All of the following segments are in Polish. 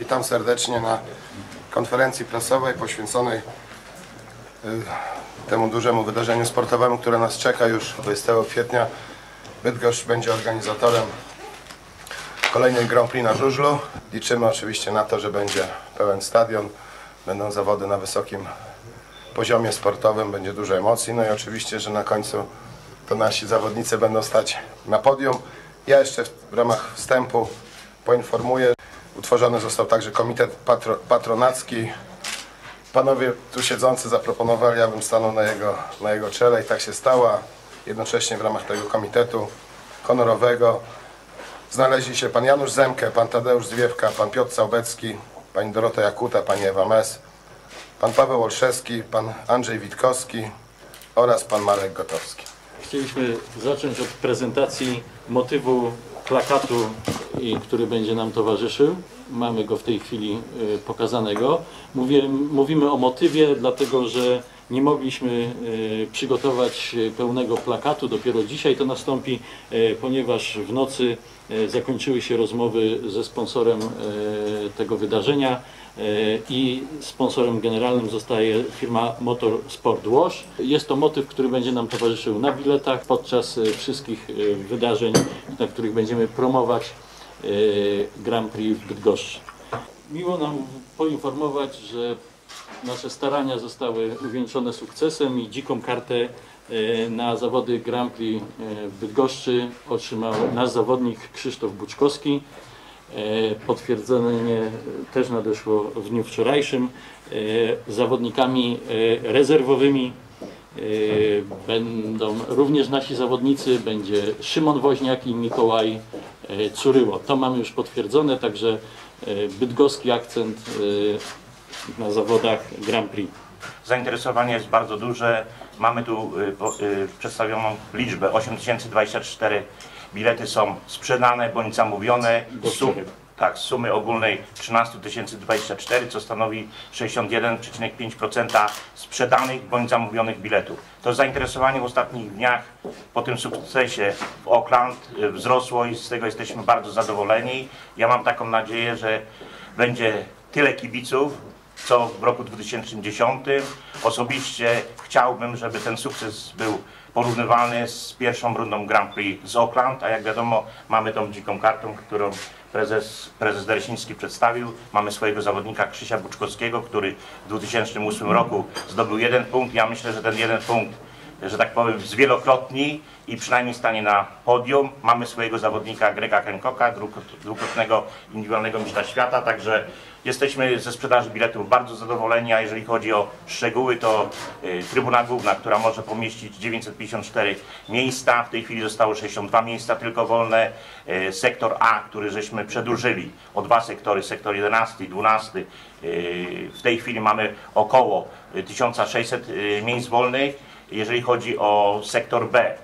Witam serdecznie na konferencji prasowej poświęconej y, temu dużemu wydarzeniu sportowemu, które nas czeka już 20 kwietnia. Bydgoszcz będzie organizatorem kolejnej Grand Prix na żużlu. Liczymy oczywiście na to, że będzie pełen stadion, będą zawody na wysokim poziomie sportowym, będzie dużo emocji, no i oczywiście, że na końcu to nasi zawodnicy będą stać na podium. Ja jeszcze w ramach wstępu poinformuję, utworzony został także komitet patro, patronacki. Panowie tu siedzący zaproponowali, abym stanął na jego, na jego czele i tak się stało. Jednocześnie w ramach tego komitetu honorowego znaleźli się pan Janusz Zemke, pan Tadeusz Zwiewka, pan Piotr Całbecki, pani Dorota Jakuta, pani Ewa Mes, pan Paweł Olszewski, pan Andrzej Witkowski oraz pan Marek Gotowski. Chcieliśmy zacząć od prezentacji motywu plakatu, który będzie nam towarzyszył. Mamy go w tej chwili y, pokazanego. Mówię, mówimy o motywie, dlatego że nie mogliśmy y, przygotować pełnego plakatu. Dopiero dzisiaj to nastąpi, y, ponieważ w nocy zakończyły się rozmowy ze sponsorem tego wydarzenia. I sponsorem generalnym zostaje firma Motorsport Wash. Jest to motyw, który będzie nam towarzyszył na biletach podczas wszystkich wydarzeń, na których będziemy promować y, Grand Prix w Bydgoszczy. Miło nam poinformować, że nasze starania zostały uwieńczone sukcesem i dziką kartę y, na zawody Grand Prix y, w Bydgoszczy otrzymał nasz zawodnik Krzysztof Buczkowski. E, Potwierdzenie też nadeszło w dniu wczorajszym. E, Zawodnikami e, rezerwowymi e, będą również nasi zawodnicy. Będzie Szymon Woźniak i Mikołaj e, Curyło. To mamy już potwierdzone, także e, bydgoski akcent e, na zawodach Grand Prix. Zainteresowanie jest bardzo duże. Mamy tu przedstawioną liczbę 8024 bilety są sprzedane bądź zamówione. Do. Tak, z sumy ogólnej 13 024, co stanowi 61,5% sprzedanych bądź zamówionych biletów. To zainteresowanie w ostatnich dniach po tym sukcesie w Oakland y, wzrosło i z tego jesteśmy bardzo zadowoleni. Ja mam taką nadzieję, że będzie tyle kibiców, co w roku 2010. Osobiście chciałbym, żeby ten sukces był porównywalny z pierwszą rundą Grand Prix z Oakland, a jak wiadomo mamy tą dziką kartą, którą prezes, prezes przedstawił. Mamy swojego zawodnika Krzysia Buczkowskiego, który w 2008 roku zdobył jeden punkt. Ja myślę, że ten jeden punkt że tak powiem, zwielokrotni i przynajmniej stanie na podium. Mamy swojego zawodnika Grega Hancocka, dwukrot- dwukrotnego indywidualnego mistrza świata, także jesteśmy ze sprzedaży biletów bardzo zadowoleni, a jeżeli chodzi o szczegóły, to y, Trybuna Główna, która może pomieścić 954 miejsca, w tej chwili zostało 62 miejsca tylko wolne. Y, sektor A, który żeśmy przedłużyli o dwa sektory, sektor 11 i 12, y, w tej chwili mamy około y, 1600 y, miejsc wolnych. Jeżeli chodzi o sektor B,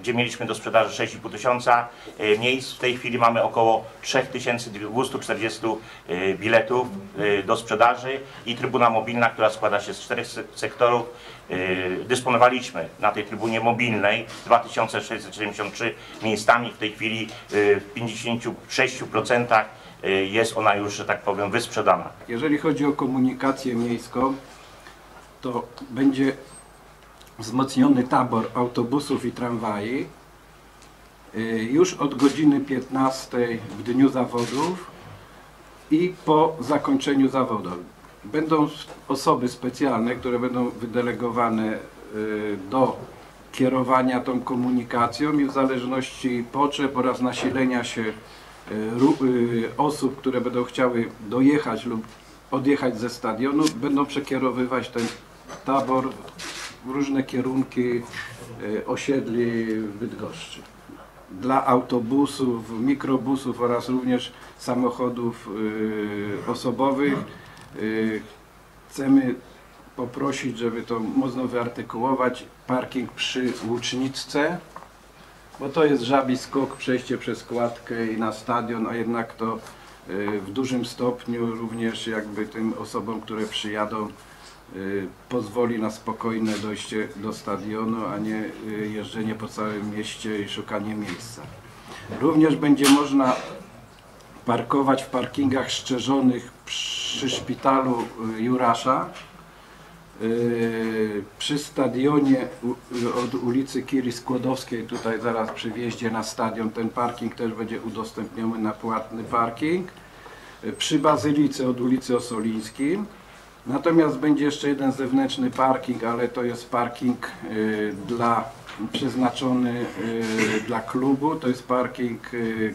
gdzie mieliśmy do sprzedaży 6,5 tysiąca y, miejsc, w tej chwili mamy około 3240 y, biletów y, do sprzedaży i trybuna mobilna, która składa się z czterech se- sektorów. Dysponowaliśmy na tej trybunie mobilnej 2673 miejscami, w tej chwili w 56% y, jest ona już, że tak powiem, wysprzedana. Jeżeli chodzi o komunikację miejską, to będzie wzmocniony tabor autobusów i tramwaji y, już od godziny 15 w dniu zawodów i po zakończeniu zawodów. Będą osoby specjalne, które będą wydelegowane y, do kierowania tą komunikacją i w zależności potrzeb oraz nasilenia się y, osób, które będą chciały dojechać lub odjechać ze stadionu, będą przekierowywać ten tabor w różne kierunki y, osiedli w Bydgoszczy. Dla autobusów, mikrobusów oraz również samochodów y, osobowych y, chcemy poprosić, żeby to mocno wyartykułować, parking przy Łucznicce, bo to jest żabi skok, przejście przez kładkę i na stadion, a jednak to w dużym stopniu również jakby tym osobom, które przyjadą, pozwoli na spokojne dojście do stadionu, a nie y, jeżdżenie po całym mieście i szukanie miejsca. Również będzie można parkować w parkingach szczerzonych przy szpitalu y, Jurasza, y, przy stadionie od ulicy Kiry Skłodowskiej, tutaj zaraz przy wjeździe na stadion, ten parking też będzie udostępniony na płatny parking, y, przy Bazylice od ulicy Osolińskiej. Natomiast będzie jeszcze jeden zewnętrzny parking, ale to jest parking y, dla przeznaczony y, dla klubu. To jest parking y,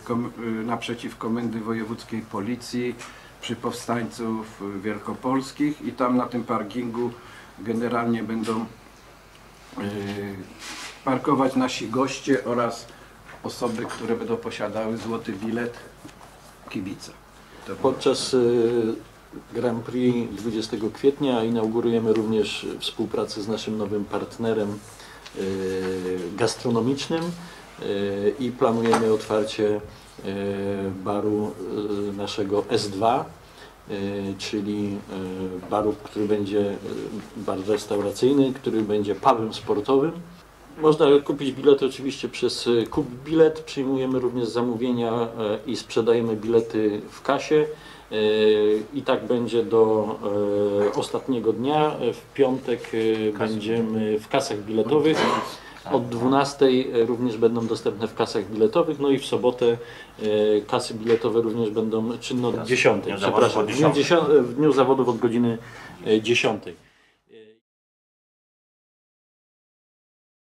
naprzeciw Komendy Wojewódzkiej Policji przy powstańców wielkopolskich i tam na tym parkingu generalnie będą parkować nasi goście oraz osoby, które będą posiadały złoty bilet kibica. Podczas Grand Prix 20 kwietnia inaugurujemy również współpracę z naszym nowym partnerem y, gastronomicznym y, i planujemy otwarcie y, baru naszego S2, y, czyli baru, który będzie bar restauracyjny, który będzie pubem sportowym. Można kupić bilety oczywiście przez y, Kup Bilet. Przyjmujemy również zamówienia e, i sprzedajemy bilety w kasie. E, I tak będzie do e, ostatniego dnia. E, W piątek e, będziemy w kasach biletowych. Od 12 również będą dostępne w kasach biletowych, no i w sobotę e, kasy biletowe również będą czynne od 10. Dniu zawodów Przepraszam, w dniu, 10. 10, w dniu zawodów od godziny e, 10.